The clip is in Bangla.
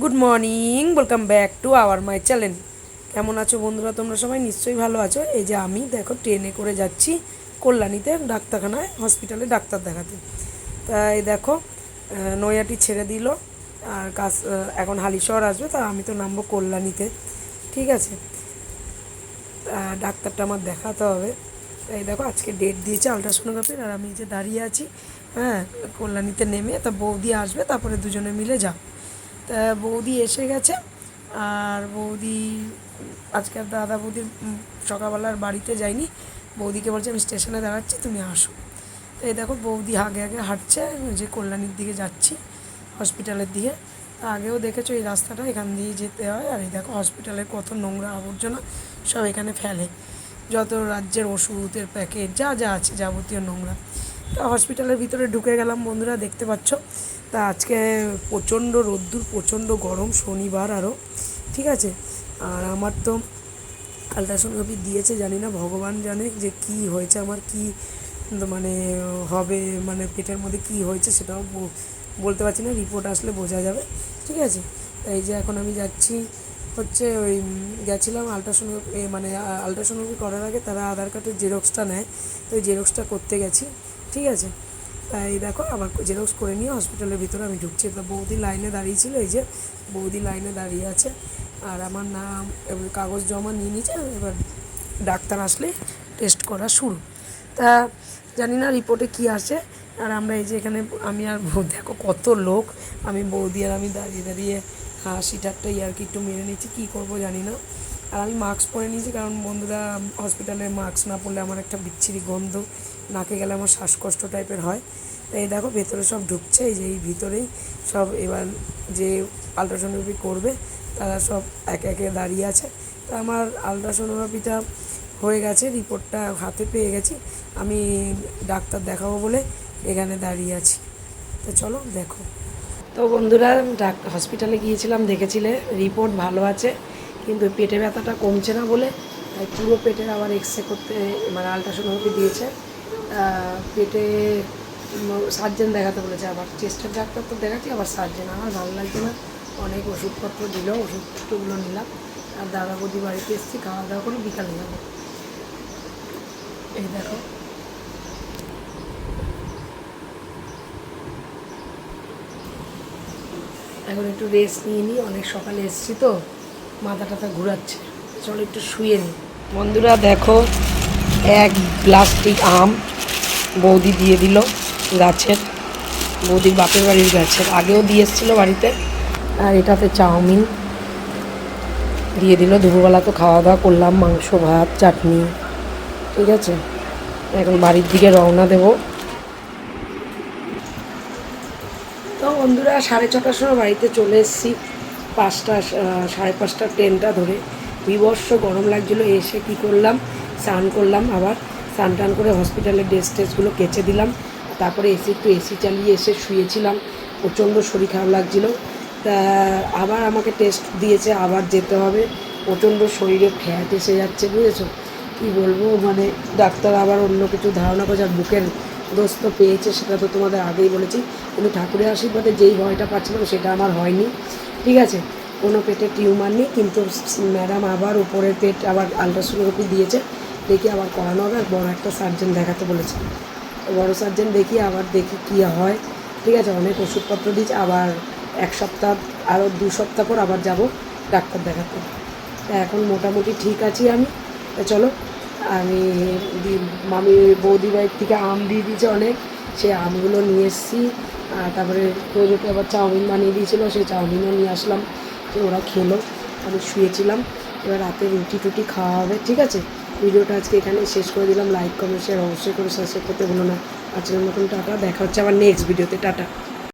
Good morning welcome back to our my channel কেমন আছো বন্ধুরা? তোমরা সবাই নিশ্চয়ই ভালো আছো। এই যে আমি, দেখো ট্রেনে করে যাচ্ছি কল্যাণীতে, ডাক্তারখানায় হসপিটালে ডাক্তার দেখাতে। তাই দেখো নৈয়াটি ছেড়ে দিল, আর কাজ এখন হালিশহর আসবে, তা আমি তো নামবো কল্যাণীতে। ঠিক আছে? ডাক্তারটা আমার দেখাতে হবে। তাই দেখো, আজকে ডেট দিয়েছে আলট্রাসোনোগ্রাফির আর আমি যে দাঁড়িয়ে আছি হ্যাঁ কল্যাণীতে নেমে, তা বৌদি আসবে, তারপরে দুজনে মিলে তা বৌদি এসে গেছে। আর বৌদি আজকে দাদা বৌদির সকালবেলার বাড়িতে যাইনি বৌদিকে বলছে, আমি স্টেশনে দাঁড়াচ্ছি, তুমি আসো। তো এই দেখো, বৌদি আগে আগে হাঁটছে যে কল্যাণীর দিকে যাচ্ছি, হসপিটালের দিকে। আগেও দেখেছ, এই রাস্তাটা, এখান দিয়ে যেতে হয়। আর এই দেখো, হসপিটালের কত নোংরা আবর্জনা, সব এখানে ফেলে। যত রাজ্যের ওষুধের প্যাকেট, যা যা আছে যাবতীয় নোংরা। তা হসপিটালের ভিতরে ঢুকে গেলাম, বন্ধুরা, দেখতে পাচ্ছ। তা আজকে প্রচণ্ড রোদ্দুর, প্রচণ্ড গরম, শনিবার আরও, ঠিক আছে? আর আমার তো আলট্রাসোনোগ্রাফি দিয়েছে, জানি না, ভগবান জানে যে কি হয়েছে, আমার কি মানে হবে মানে পেটের মধ্যে কি হয়েছে সেটাও বলতে পারছি না রিপোর্ট আসলে বোঝা যাবে, ঠিক আছে? এই যে এখন আমি যাচ্ছি, হচ্ছে ওই গেছিলাম আলট্রাসোনোগ্রাফি মানে আলট্রাসোনোগ্রাফি করার আগে তারা আধার কার্ডের জেরক্সটা নেয়, তো ওই জেরক্সটা করতে গেছি, ঠিক আছে? তাই দেখো, আবার জেরক্স করে নিয়ে হসপিটালের ভিতরে আমি ঢুকছি। তো বৌদি লাইনে দাঁড়িয়েছিল এই যে বৌদি লাইনে দাঁড়িয়ে আছে। আর আমার নাম, এবার কাগজ জমা নিয়ে নিয়েছে, এবার ডাক্তার আসলে টেস্ট করা শুরু। তা জানি না রিপোর্টে কি আসে আর আমরা এই যে এখানে, আমি আর দেখো কত লোক। আমি বৌদি আর আমি দাঁড়িয়ে দাঁড়িয়ে হাসি ঠাট্টা ইয়ার্কি একটু মেরে নিচ্ছি, কী করব জানি না। আর আমি মাস্ক পরে নিয়েছি কারণ বন্ধুরা হসপিটালে মাস্ক না পরলে আমার একটা বিচ্ছিরি গন্ধ। নাকে গেলে আমার শ্বাসকষ্ট টাইপের হয়। তো এই দেখো ভেতরে সব ঢুকছে, এই যে এই ভিতরেই সব এবার যে আলট্রাসোনোগ্রাফি করবে, তারা সব একে একে দাঁড়িয়ে আছে। তা আমার আলট্রাসোনোগ্রাফিটা হয়ে গেছে, রিপোর্টটা হাতে পেয়ে গেছি। আমি ডাক্তার দেখাবো বলে এখানে দাঁড়িয়ে আছি। তো চলো দেখো। তো বন্ধুরা, ডাক হসপিটালে গিয়েছিলাম, দেখেছিলে, রিপোর্ট ভালো আছে। কিন্তু পেটে ব্যথাটা কমছে না বলে, তাই পুরো পেটের আবার এক্স রে করতে মানে আলট্রাসোনোগ্রাফি দিয়েছে। পেটে সার্জেন দেখাতে বলেছে আবার। চেস্টের ডাক্তার তো দেখাচ্ছি, আবার সার্জেন আমার ভালো লাগছে না। অনেক ওষুধপত্র দিল ওষুধপত্রগুলো নিলাম। আর দাদা বৌদি বাড়িতে এসেছি, খাওয়া দাওয়া করে বিকালে এই দেখো। এখন একটু রেস্ট নিয়ে নিই। অনেক সকালে এসেছি তো। মাথা টাথা ঘুরাচ্ছে। চলো একটু শুয়ে নিই বন্ধুরা দেখো, এক প্লাস্টিক আম বৌদি দিয়ে দিল গাছের। বৌদির বাপের বাড়ির গাছের। আগেও দিয়ে এসেছিল বাড়িতে। আর এটাতে চাউমিন দিয়ে দিল। দুপুরবেলা তো খাওয়া দাওয়া করলাম, মাংস, ভাত, চাটনি। ঠিক আছে? এখন বাড়ির দিকে রওনা দেবো। তো বন্ধুরা, সাড়ে ছটার সময় বাড়িতে চলে এসেছি। পাঁচটা সাড়ে পাঁচটা ট্রেনটা ধরে বিবর্ষ গরম লাগছিল, এসে কি করলাম, স্নান করলাম আবার, স্নান টান করে হসপিটালের ড্রেস টেসগুলো কেচে দিলাম, তারপরে এসে একটু এসি চালিয়ে এসে শুয়েছিলাম, প্রচণ্ড শরীর খারাপ লাগছিল। তা আবার আমাকে টেস্ট দিয়েছে, আবার যেতে হবে, প্রচণ্ড শরীরে ফ্যাট এসে যাচ্ছে, বুঝেছ? কী বলব মানে ডাক্তার আবার অন্য কিছু ধারণা করছে, আর বুকের দোষ তো পেয়েছে, সেটা তো তোমাদের আগেই বলেছি, কিন্তু ঠাকুরের আশীর্বাদে যেই ভয়টা পাচ্ছিলাম সেটা আমার হয়নি। ঠিক আছে, কোনো পেটে টিউমার নেই, কিন্তু ম্যাডাম আবার উপরের পেট আবার আলট্রাসোনোগ্রাফি দিয়েছে, দেখি আবার করানো হবে, আর বড় একটা সার্জেন দেখাতে বলেছে। বড় সার্জেন দেখি, আবার দেখি কী হয়। ঠিক আছে, অনেক ওষুধপত্র দিয়েছে, আবার এক সপ্তাহ আরও দু সপ্তাহ পর আবার যাব ডাক্তার দেখাতে। এখন মোটামুটি ঠিক আছি আমি। তা চলো, আমি মামি বৌদি বাড়ির থেকে আম দিয়ে দিয়েছে অনেক সেই আমগুলো নিয়ে এসেছি। তারপরে প্রয়োজকে আবার চাউমিন বানিয়ে দিয়েছিলো, সেই চাউমিনও নিয়ে আসলাম। তো ওরা খেলো, আমি শুয়েছিলাম। এবার রাতে রুটি টুটি খাওয়া হবে, ঠিক আছে? ভিডিওটা আজকে এখানে শেষ করে দিলাম। লাইক কমেন্ট শেয়ার অবশ্যই করে সাবস্ক্রাইব করতে ভুলো না। আজকের মতন টাটা, দেখা হচ্ছে আবার নেক্সট ভিডিওতে টাটা।